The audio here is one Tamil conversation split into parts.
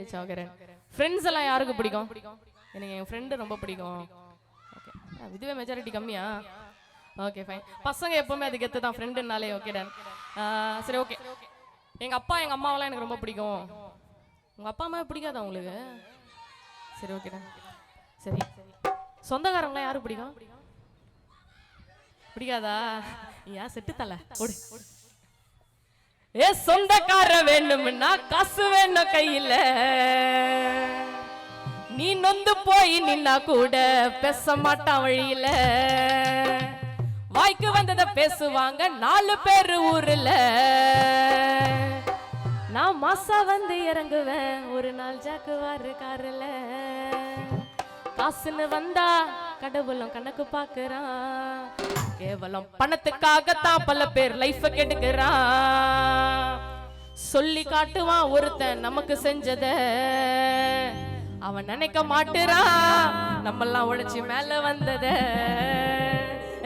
சௌகரன். ஃப்ரெண்ட்ஸ் எல்லாம் யாருக்கு பிடிக்கும்? எனக்கு என் ஃப்ரெண்டு ரொம்ப பிடிக்கும். ஓகே இதுவே மெஜாரிட்டி கம்மியா? ஓகே ஃபைன் பசங்க எப்பவுமே அது கெத்து தான். ஃப்ரெண்டுனாலே ஓகே டன் சரி ஓகே எங்கள் அப்பா எங்கள் அம்மாவெல்லாம் எனக்கு ரொம்ப பிடிக்கும். உங்கள் அப்பா அம்மா பிடிக்காதா உங்களுக்கு? சரி ஓகே டன் சரி. சொந்தக்காரங்களாம் யாருக்கு பிடிக்கும்? பிடிக்காதா? ஏன் செட்டு தலை? ஓடு. ஏ சொந்தக்கார வேண்டும்னா காசு வேணும் கையில. நீ நொந்து போய் நின்னா கூட பேச மாட்டான் வழியில. வாய்க்கு வந்தத பேசுவாங்க நாலு பேரு ஊர்ல. நான் மாசா வந்து இறங்குவேன் ஒரு நாள் ஜாக்குவாரு காருல. காசுன்னு வந்தா கடவுளும் கணக்கு பாக்குறான். கேவலம் பணத்துக்காகத்தான் பல பேர் லைஃப கெடுக்கிறான். சொல்லி காட்டுவான் ஒருத்தன் நமக்கு செஞ்சத. அவன் நினைக்க மாட்டுறான் நம்மெல்லாம் உழைச்சி மேல வந்தத.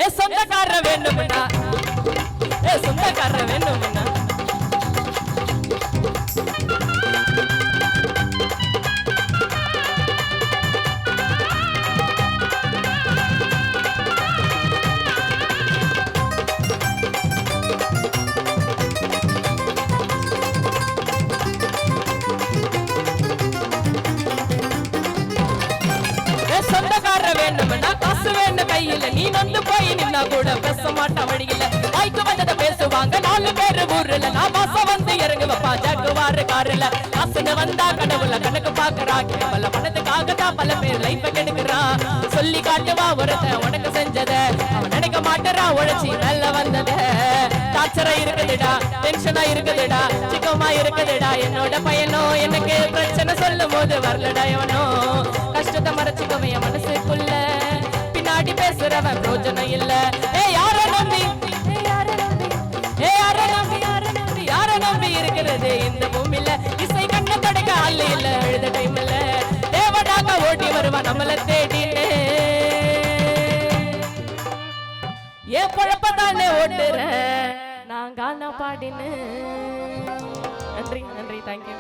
ஏ சொந்தக்கார வேணும்னா ஏ சொந்தக்கார வேணும்னா சொந்தக்கார வேணும்னா காசு வேண்டும் கையில நீ நொந்து போய் நின்னா கூட பேச மாட்டான் வழியில. வாய்க்கு வந்ததை பேசுவாங்க. நாலு பேரு ஊர்ல நான் மாசம் வந்து இறங்கு வைப்பா. ஜாக்குவாரு காருல. காசுன்னு வந்தா கடவுள கணக்கு பாக்குறாங்க பல பணத்துக்காக தான் பல பேர் லைஃப கெடுக்கிறான் சொல்லி காட்டுவா ஒருத்த உனக்கு செஞ்சத. அவன் நினைக்க மாட்டறா உழைச்சி நல்ல வந்தத. டார்ச்சரா இருக்குதுடா டென்ஷனா இருக்குதுடா சிக்கமா இருக்குதுடா. என்னோட பையனோ எனக்கு பிரச்சனை சொல்லும் போது வரலடா எவனோ கஷ்டத்தை மறைச்சுக்கவன் என் மனசுக்குள்ள. பின்னாடி பேசுறவன் பிரோஜனம் இல்ல. ஏ யார நம்பி? ஏ யார நம்பி? யார நம்பி யார நம்பி இருக்கிறது இந்த பூமியில? இசை கண்ண தொடக்க ஆள் இல்ல எழுத டைம் இல்ல. தேவனாக ஓட்டி வருவான் நம்மள தேடின்னு ஏ குழப்பத்தானே ஓட்டுறேன் நான் கானா பாடின்னு. நன்றி நன்றி தேங்க்யூ